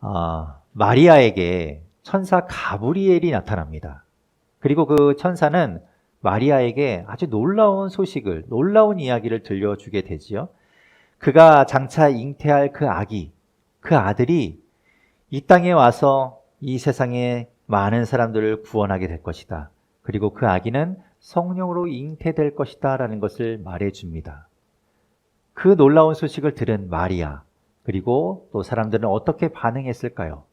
아, 마리아에게 천사 가브리엘이 나타납니다. 그리고 그 천사는 마리아에게 아주 놀라운 소식을, 놀라운 이야기를 들려주게 되지요. 그가 장차 잉태할 그 아기, 그 아들이 이 땅에 와서 이 세상에 많은 사람들을 구원하게 될 것이다. 그리고 그 아기는 성령으로 잉태될 것이다. 라는 것을 말해 줍니다. 그 놀라운 소식을 들은 마리아, 그리고 또 사람들은 어떻게 반응했을까요?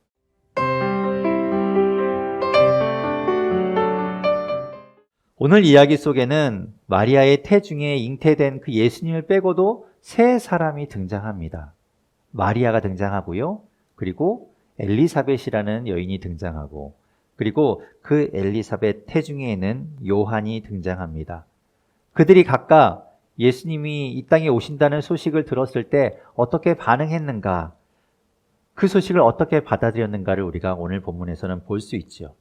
오늘 이야기 속에는 마리아의 태중에 잉태된 그 예수님을 빼고도 세 사람이 등장합니다. 마리아가 등장하고요. 그리고 엘리사벳이라는 여인이 등장하고 그리고 그 엘리사벳 태중에는 요한이 등장합니다. 그들이 각각 예수님이 이 땅에 오신다는 소식을 들었을 때 어떻게 반응했는가, 그 소식을 어떻게 받아들였는가를 우리가 오늘 본문에서는 볼 수 있지요.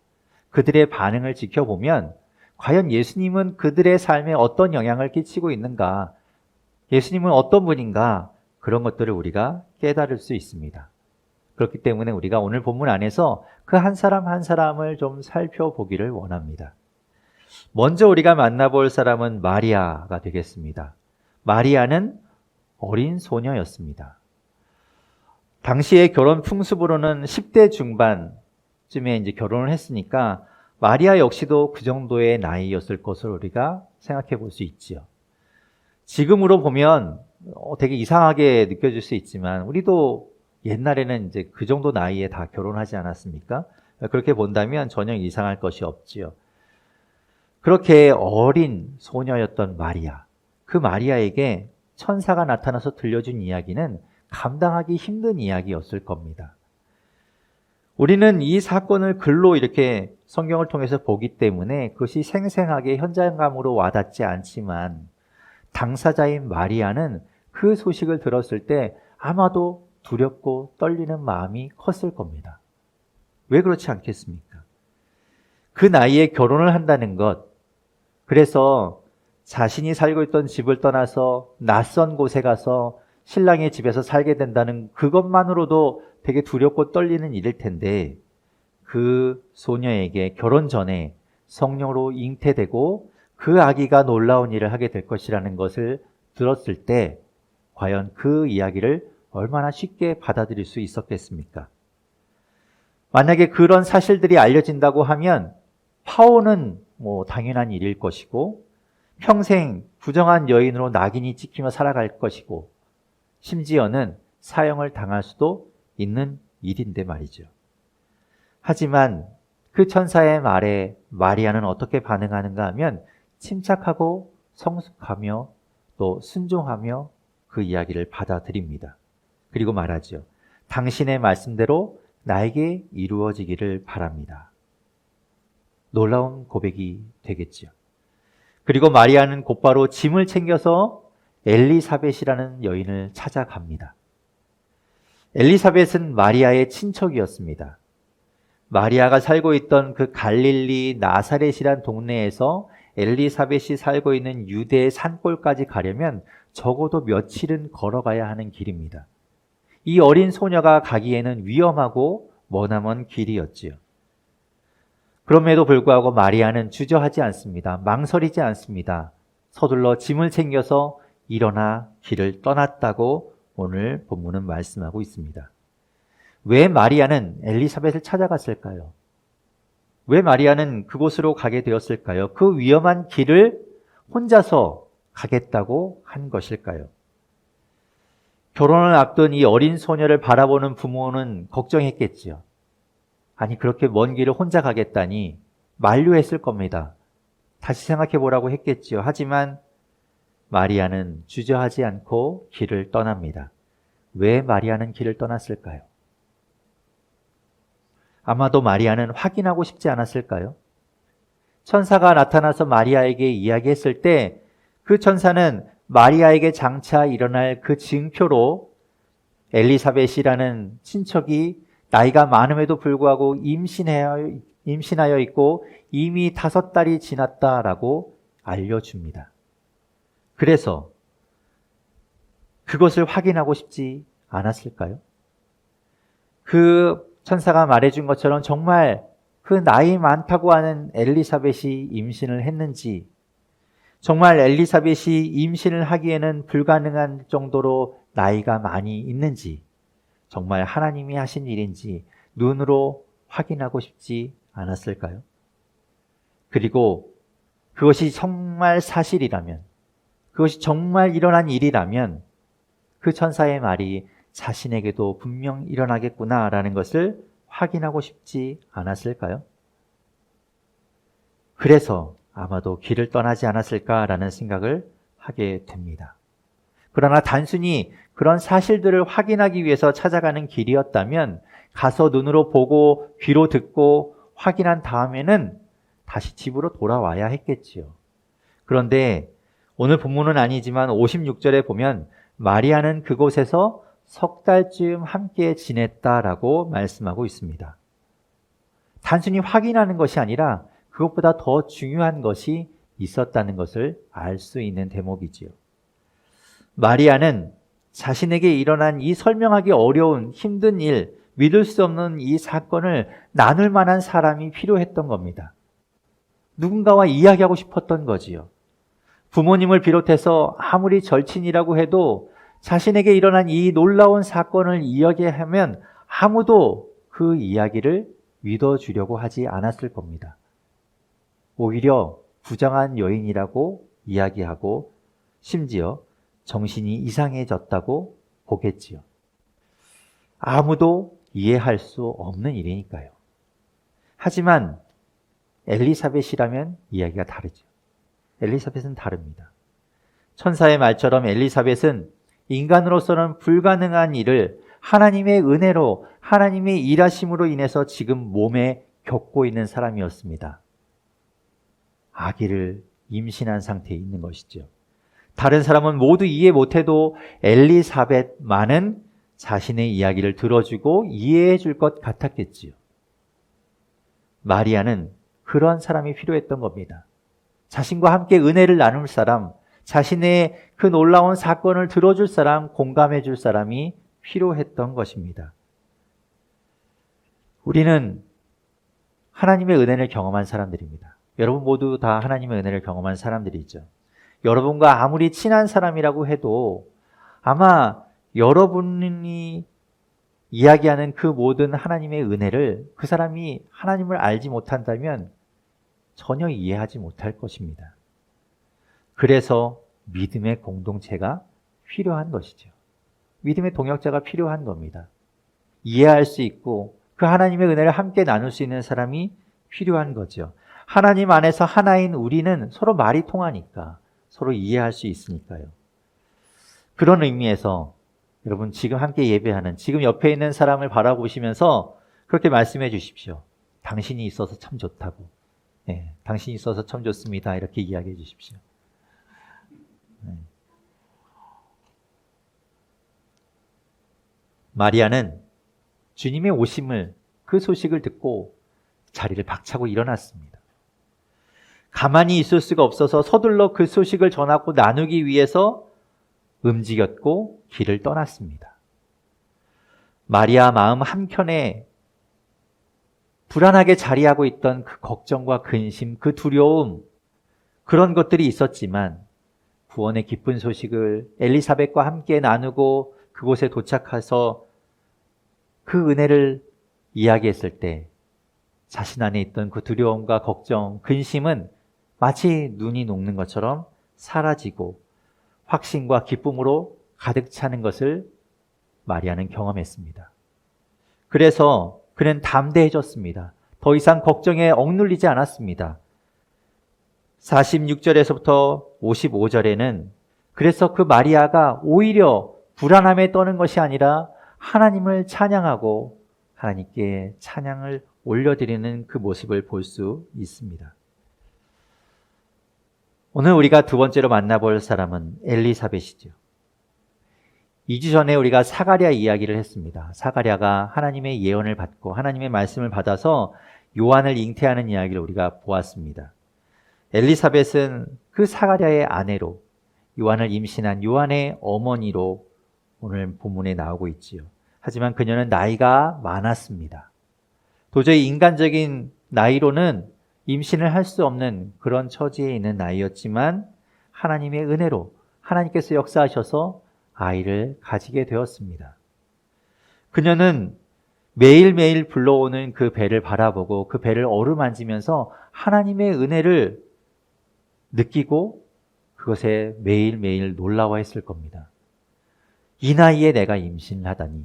그들의 반응을 지켜보면 과연 예수님은 그들의 삶에 어떤 영향을 끼치고 있는가, 예수님은 어떤 분인가, 그런 것들을 우리가 깨달을 수 있습니다. 그렇기 때문에 우리가 오늘 본문 안에서 그 한 사람 한 사람을 좀 살펴보기를 원합니다. 먼저 우리가 만나볼 사람은 마리아가 되겠습니다. 마리아는 어린 소녀였습니다. 당시의 결혼 풍습으로는 10대 중반쯤에 이제 결혼을 했으니까 마리아 역시도 그 정도의 나이였을 것을 우리가 생각해 볼 수 있지요. 지금으로 보면 어, 되게 이상하게 느껴질 수 있지만 우리도 옛날에는 이제 그 정도 나이에 다 결혼하지 않았습니까? 그렇게 본다면 전혀 이상할 것이 없지요. 그렇게 어린 소녀였던 마리아. 그 마리아에게 천사가 나타나서 들려준 이야기는 감당하기 힘든 이야기였을 겁니다. 우리는 이 사건을 글로 이렇게 성경을 통해서 보기 때문에 그것이 생생하게 현장감으로 와닿지 않지만 당사자인 마리아는 그 소식을 들었을 때 아마도 두렵고 떨리는 마음이 컸을 겁니다. 왜 그렇지 않겠습니까? 그 나이에 결혼을 한다는 것, 그래서 자신이 살고 있던 집을 떠나서 낯선 곳에 가서 신랑의 집에서 살게 된다는 그것만으로도 되게 두렵고 떨리는 일일 텐데 그 소녀에게 결혼 전에 성령으로 잉태되고 그 아기가 놀라운 일을 하게 될 것이라는 것을 들었을 때 과연 그 이야기를 얼마나 쉽게 받아들일 수 있었겠습니까? 만약에 그런 사실들이 알려진다고 하면 파오는 뭐 당연한 일일 것이고 평생 부정한 여인으로 낙인이 찍히며 살아갈 것이고 심지어는 사형을 당할 수도 있는 일인데 말이죠. 하지만 그 천사의 말에 마리아는 어떻게 반응하는가 하면 침착하고 성숙하며 또 순종하며 그 이야기를 받아들입니다. 그리고 말하죠. 당신의 말씀대로 나에게 이루어지기를 바랍니다. 놀라운 고백이 되겠지요. 그리고 마리아는 곧바로 짐을 챙겨서 엘리사벳이라는 여인을 찾아갑니다. 엘리사벳은 마리아의 친척이었습니다. 마리아가 살고 있던 그 갈릴리 나사렛이란 동네에서 엘리사벳이 살고 있는 유대의 산골까지 가려면 적어도 며칠은 걸어가야 하는 길입니다. 이 어린 소녀가 가기에는 위험하고 머나먼 길이었지요. 그럼에도 불구하고 마리아는 주저하지 않습니다. 망설이지 않습니다. 서둘러 짐을 챙겨서 일어나 길을 떠났다고 오늘 본문은 말씀하고 있습니다. 왜 마리아는 엘리사벳을 찾아갔을까요? 왜 마리아는 그곳으로 가게 되었을까요? 그 위험한 길을 혼자서 가겠다고 한 것일까요? 결혼을 앞둔 이 어린 소녀를 바라보는 부모는 걱정했겠지요. 아니, 그렇게 먼 길을 혼자 가겠다니 만류했을 겁니다. 다시 생각해 보라고 했겠지요. 하지만 마리아는 주저하지 않고 길을 떠납니다. 왜 마리아는 길을 떠났을까요? 아마도 마리아는 확인하고 싶지 않았을까요? 천사가 나타나서 마리아에게 이야기했을 때 그 천사는 마리아에게 장차 일어날 그 징표로 엘리사벳이라는 친척이 나이가 많음에도 불구하고 임신하여, 임신하여 있고 이미 다섯 달이 지났다라고 알려줍니다. 그래서 그것을 확인하고 싶지 않았을까요? 그 천사가 말해준 것처럼 정말 그 나이 많다고 하는 엘리사벳이 임신을 했는지, 정말 엘리사벳이 임신을 하기에는 불가능한 정도로 나이가 많이 있는지, 정말 하나님이 하신 일인지 눈으로 확인하고 싶지 않았을까요? 그리고 그것이 정말 사실이라면, 그것이 정말 일어난 일이라면 그 천사의 말이 자신에게도 분명 일어나겠구나라는 것을 확인하고 싶지 않았을까요? 그래서 아마도 길을 떠나지 않았을까라는 생각을 하게 됩니다. 그러나 단순히 그런 사실들을 확인하기 위해서 찾아가는 길이었다면 가서 눈으로 보고 귀로 듣고 확인한 다음에는 다시 집으로 돌아와야 했겠지요. 그런데 오늘 본문은 아니지만 56절에 보면 마리아는 그곳에서 석 달쯤 함께 지냈다라고 말씀하고 있습니다. 단순히 확인하는 것이 아니라 그것보다 더 중요한 것이 있었다는 것을 알 수 있는 대목이지요. 마리아는 자신에게 일어난 이 설명하기 어려운 힘든 일, 믿을 수 없는 이 사건을 나눌 만한 사람이 필요했던 겁니다. 누군가와 이야기하고 싶었던 거지요. 부모님을 비롯해서 아무리 절친이라고 해도 자신에게 일어난 이 놀라운 사건을 이야기하면 아무도 그 이야기를 믿어주려고 하지 않았을 겁니다. 오히려 부정한 여인이라고 이야기하고 심지어 정신이 이상해졌다고 보겠지요. 아무도 이해할 수 없는 일이니까요. 하지만 엘리사벳이라면 이야기가 다르죠. 엘리사벳은 다릅니다. 천사의 말처럼 엘리사벳은 인간으로서는 불가능한 일을 하나님의 은혜로 하나님의 일하심으로 인해서 지금 몸에 겪고 있는 사람이었습니다. 아기를 임신한 상태에 있는 것이죠. 다른 사람은 모두 이해 못해도 엘리사벳만은 자신의 이야기를 들어주고 이해해 줄 것 같았겠지요. 마리아는 그런 사람이 필요했던 겁니다. 자신과 함께 은혜를 나눌 사람, 자신의 그 놀라운 사건을 들어줄 사람, 공감해 줄 사람이 필요했던 것입니다. 우리는 하나님의 은혜를 경험한 사람들입니다. 여러분 모두 다 하나님의 은혜를 경험한 사람들이죠. 여러분과 아무리 친한 사람이라고 해도 아마 여러분이 이야기하는 그 모든 하나님의 은혜를 그 사람이 하나님을 알지 못한다면 전혀 이해하지 못할 것입니다. 그래서 믿음의 공동체가 필요한 것이죠. 믿음의 동역자가 필요한 겁니다. 이해할 수 있고 그 하나님의 은혜를 함께 나눌 수 있는 사람이 필요한 거죠. 하나님 안에서 하나인 우리는 서로 말이 통하니까 서로 이해할 수 있으니까요. 그런 의미에서 여러분 지금 함께 예배하는 지금 옆에 있는 사람을 바라보시면서 그렇게 말씀해 주십시오. 당신이 있어서 참 좋다고. 네, 당신이 있어서 참 좋습니다. 이렇게 이야기해 주십시오. 네. 마리아는 주님의 오심을 그 소식을 듣고 자리를 박차고 일어났습니다. 가만히 있을 수가 없어서 서둘러 그 소식을 전하고 나누기 위해서 움직였고 길을 떠났습니다. 마리아 마음 한켠에 불안하게 자리하고 있던 그 걱정과 근심, 그 두려움, 그런 것들이 있었지만 구원의 기쁜 소식을 엘리사벳과 함께 나누고 그곳에 도착해서 그 은혜를 이야기했을 때 자신 안에 있던 그 두려움과 걱정, 근심은 마치 눈이 녹는 것처럼 사라지고 확신과 기쁨으로 가득 차는 것을 마리아는 경험했습니다. 그래서 그는 담대해졌습니다. 더 이상 걱정에 억눌리지 않았습니다. 46절에서부터 55절에는 그래서 그 마리아가 오히려 불안함에 떠는 것이 아니라 하나님을 찬양하고 하나님께 찬양을 올려드리는 그 모습을 볼 수 있습니다. 오늘 우리가 두 번째로 만나볼 사람은 엘리사벳이죠. 2주 전에 우리가 사가랴 이야기를 했습니다. 사가랴가 하나님의 예언을 받고 하나님의 말씀을 받아서 요한을 잉태하는 이야기를 우리가 보았습니다. 엘리사벳은 그 사가랴의 아내로 요한을 임신한 요한의 어머니로 오늘 본문에 나오고 있지요. 하지만 그녀는 나이가 많았습니다. 도저히 인간적인 나이로는 임신을 할 수 없는 그런 처지에 있는 나이였지만 하나님의 은혜로 하나님께서 역사하셔서 아이를 가지게 되었습니다. 그녀는 매일매일 불러오는 그 배를 바라보고 그 배를 어루만지면서 하나님의 은혜를 느끼고 그것에 매일매일 놀라워했을 겁니다. 이 나이에 내가 임신을 하다니,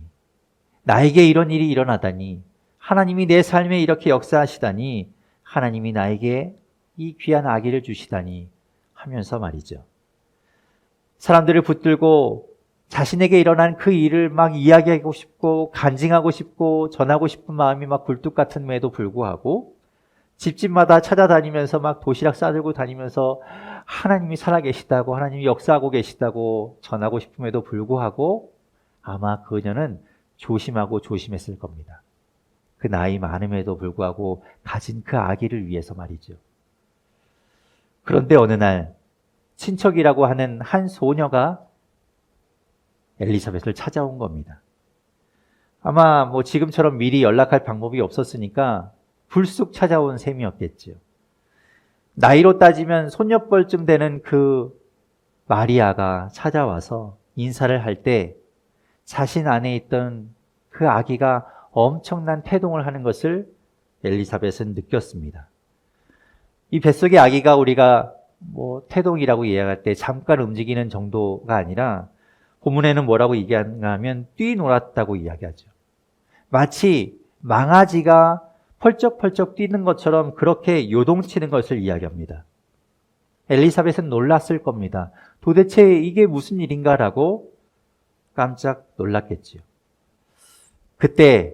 나에게 이런 일이 일어나다니, 하나님이 내 삶에 이렇게 역사하시다니, 하나님이 나에게 이 귀한 아기를 주시다니 하면서 말이죠. 사람들을 붙들고 자신에게 일어난 그 일을 막 이야기하고 싶고 간증하고 싶고 전하고 싶은 마음이 막 굴뚝 같은에도 불구하고 집집마다 찾아다니면서 막 도시락 싸들고 다니면서 하나님이 살아계시다고 하나님이 역사하고 계시다고 전하고 싶음에도 불구하고 아마 그녀는 조심하고 조심했을 겁니다. 그 나이 많음에도 불구하고 가진 그 아기를 위해서 말이죠. 그런데 어느 날 친척이라고 하는 한 소녀가 엘리사벳을 찾아온 겁니다. 아마 뭐 지금처럼 미리 연락할 방법이 없었으니까 불쑥 찾아온 셈이었겠지요. 나이로 따지면 손녀뻘쯤 되는 그 마리아가 찾아와서 인사를 할 때 자신 안에 있던 그 아기가 엄청난 태동을 하는 것을 엘리사벳은 느꼈습니다. 이 뱃속의 아기가 우리가 뭐 태동이라고 이야기할 때 잠깐 움직이는 정도가 아니라 본문에는 뭐라고 얘기하냐면 뛰놀았다고 이야기하죠. 마치 망아지가 펄쩍펄쩍 뛰는 것처럼 그렇게 요동치는 것을 이야기합니다. 엘리사벳은 놀랐을 겁니다. 도대체 이게 무슨 일인가라고 깜짝 놀랐겠지요. 그때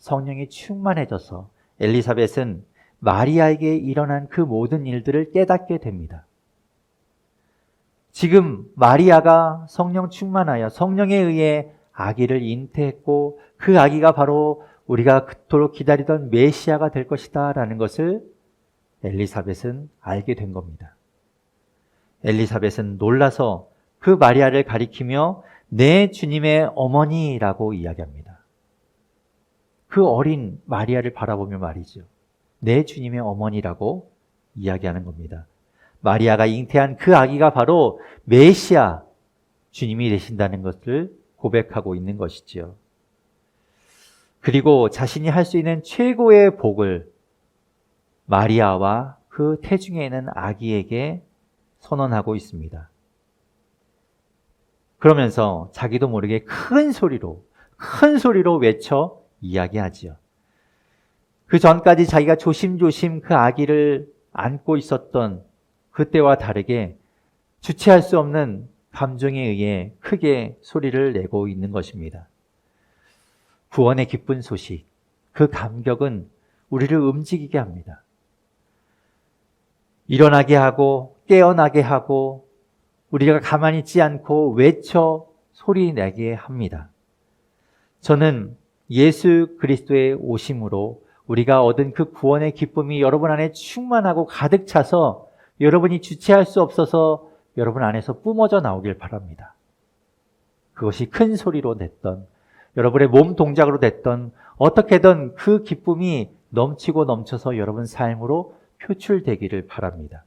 성령이 충만해져서 엘리사벳은 마리아에게 일어난 그 모든 일들을 깨닫게 됩니다. 지금 마리아가 성령 충만하여 성령에 의해 아기를 잉태했고 그 아기가 바로 우리가 그토록 기다리던 메시아가 될 것이다 라는 것을 엘리사벳은 알게 된 겁니다. 엘리사벳은 놀라서 그 마리아를 가리키며 내 주님의 어머니라고 이야기합니다. 그 어린 마리아를 바라보며 말이죠. 내 주님의 어머니라고 이야기하는 겁니다. 마리아가 잉태한 그 아기가 바로 메시아 주님이 되신다는 것을 고백하고 있는 것이지요. 그리고 자신이 할 수 있는 최고의 복을 마리아와 그 태중에 있는 아기에게 선언하고 있습니다. 그러면서 자기도 모르게 큰 소리로, 큰 소리로 외쳐 이야기하지요. 그 전까지 자기가 조심조심 그 아기를 안고 있었던 그때와 다르게 주체할 수 없는 감정에 의해 크게 소리를 내고 있는 것입니다. 구원의 기쁜 소식, 그 감격은 우리를 움직이게 합니다. 일어나게 하고 깨어나게 하고 우리가 가만히 있지 않고 외쳐 소리 내게 합니다. 저는 예수 그리스도의 오심으로 우리가 얻은 그 구원의 기쁨이 여러분 안에 충만하고 가득 차서 여러분이 주체할 수 없어서 여러분 안에서 뿜어져 나오길 바랍니다. 그것이 큰 소리로 냈던 여러분의 몸 동작으로 됐던 어떻게든 그 기쁨이 넘치고 넘쳐서 여러분 삶으로 표출되기를 바랍니다.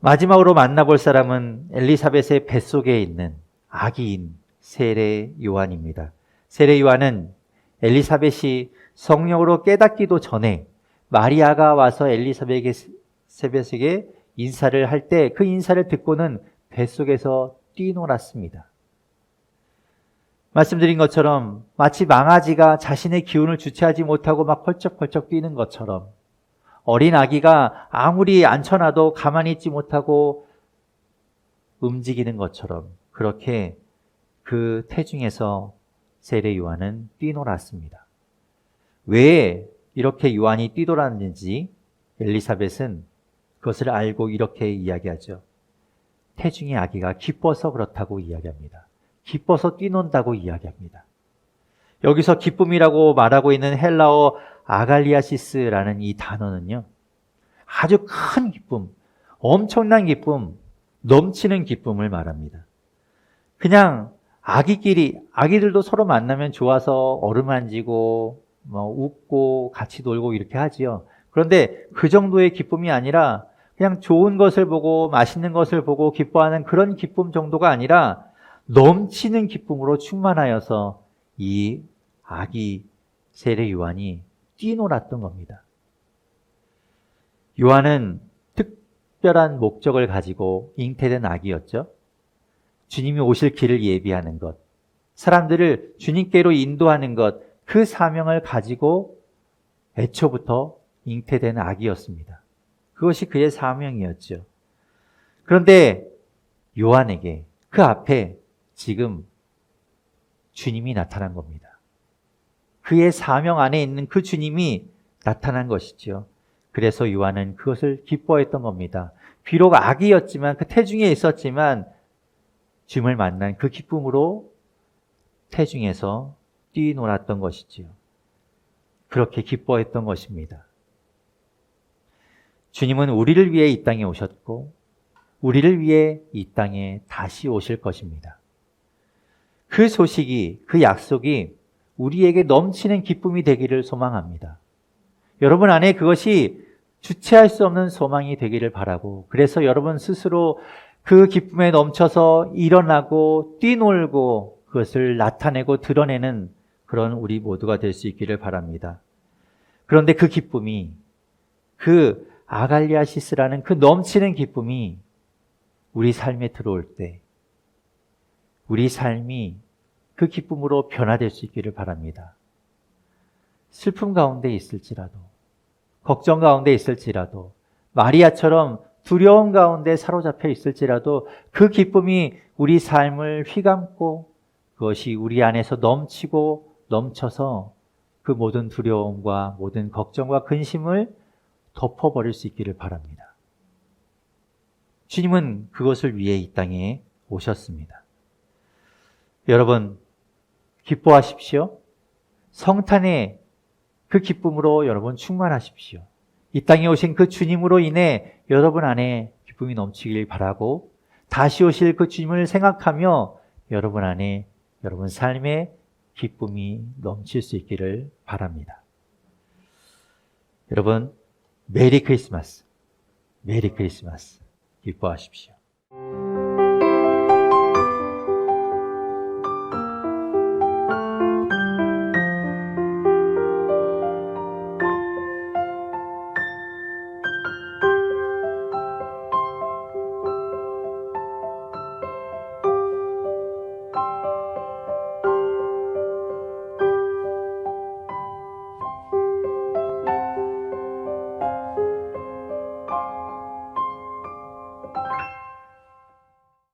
마지막으로 만나볼 사람은 엘리사벳의 뱃속에 있는 아기인 세례 요한입니다. 세례 요한은 엘리사벳이 성령으로 깨닫기도 전에 마리아가 와서 엘리사벳에게 인사를 할 때 그 인사를 듣고는 뱃속에서 뛰놀았습니다. 말씀드린 것처럼 마치 망아지가 자신의 기운을 주체하지 못하고 막 펄쩍펄쩍 뛰는 것처럼 어린 아기가 아무리 앉혀놔도 가만히 있지 못하고 움직이는 것처럼 그렇게 그 태중에서 세례 요한은 뛰놀았습니다. 왜 이렇게 요한이 뛰놀았는지 엘리사벳은 그것을 알고 이렇게 이야기하죠. 태중의 아기가 기뻐서 그렇다고 이야기합니다. 기뻐서 뛰논다고 이야기합니다. 여기서 기쁨이라고 말하고 있는 헬라어 아갈리아시스라는 이 단어는요. 아주 큰 기쁨, 엄청난 기쁨, 넘치는 기쁨을 말합니다. 그냥 아기끼리 아기들도 서로 만나면 좋아서 어루만지고 뭐 웃고 같이 놀고 이렇게 하지요. 그런데 그 정도의 기쁨이 아니라 그냥 좋은 것을 보고 맛있는 것을 보고 기뻐하는 그런 기쁨 정도가 아니라 넘치는 기쁨으로 충만하여서 이 아기 세례 요한이 뛰놀았던 겁니다. 요한은 특별한 목적을 가지고 잉태된 아기였죠. 주님이 오실 길을 예비하는 것, 사람들을 주님께로 인도하는 것, 그 사명을 가지고 애초부터 잉태된 아기였습니다. 그것이 그의 사명이었죠. 그런데 요한에게 그 앞에 지금 주님이 나타난 겁니다. 그의 사명 안에 있는 그 주님이 나타난 것이죠. 그래서 요한은 그것을 기뻐했던 겁니다. 비록 아기였지만 그 태중에 있었지만 주님을 만난 그 기쁨으로 태중에서 뛰놀았던 것이지요. 그렇게 기뻐했던 것입니다. 주님은 우리를 위해 이 땅에 오셨고, 우리를 위해 이 땅에 다시 오실 것입니다. 그 소식이, 그 약속이 우리에게 넘치는 기쁨이 되기를 소망합니다. 여러분 안에 그것이 주체할 수 없는 소망이 되기를 바라고, 그래서 여러분 스스로 그 기쁨에 넘쳐서 일어나고 뛰놀고 그것을 나타내고 드러내는 그런 우리 모두가 될 수 있기를 바랍니다. 그런데 그 기쁨이 그 아갈리아시스라는 그 넘치는 기쁨이 우리 삶에 들어올 때 우리 삶이 그 기쁨으로 변화될 수 있기를 바랍니다. 슬픔 가운데 있을지라도 걱정 가운데 있을지라도 마리아처럼 두려움 가운데 사로잡혀 있을지라도 그 기쁨이 우리 삶을 휘감고 그것이 우리 안에서 넘치고 넘쳐서 그 모든 두려움과 모든 걱정과 근심을 덮어버릴 수 있기를 바랍니다. 주님은 그것을 위해 이 땅에 오셨습니다. 여러분, 기뻐하십시오. 성탄의 그 기쁨으로 여러분 충만하십시오. 이 땅에 오신 그 주님으로 인해 여러분 안에 기쁨이 넘치길 바라고 다시 오실 그 주님을 생각하며 여러분 안에 여러분 삶에 기쁨이 넘칠 수 있기를 바랍니다. 여러분, 메리 크리스마스. 메리 크리스마스. 기뻐하십시오.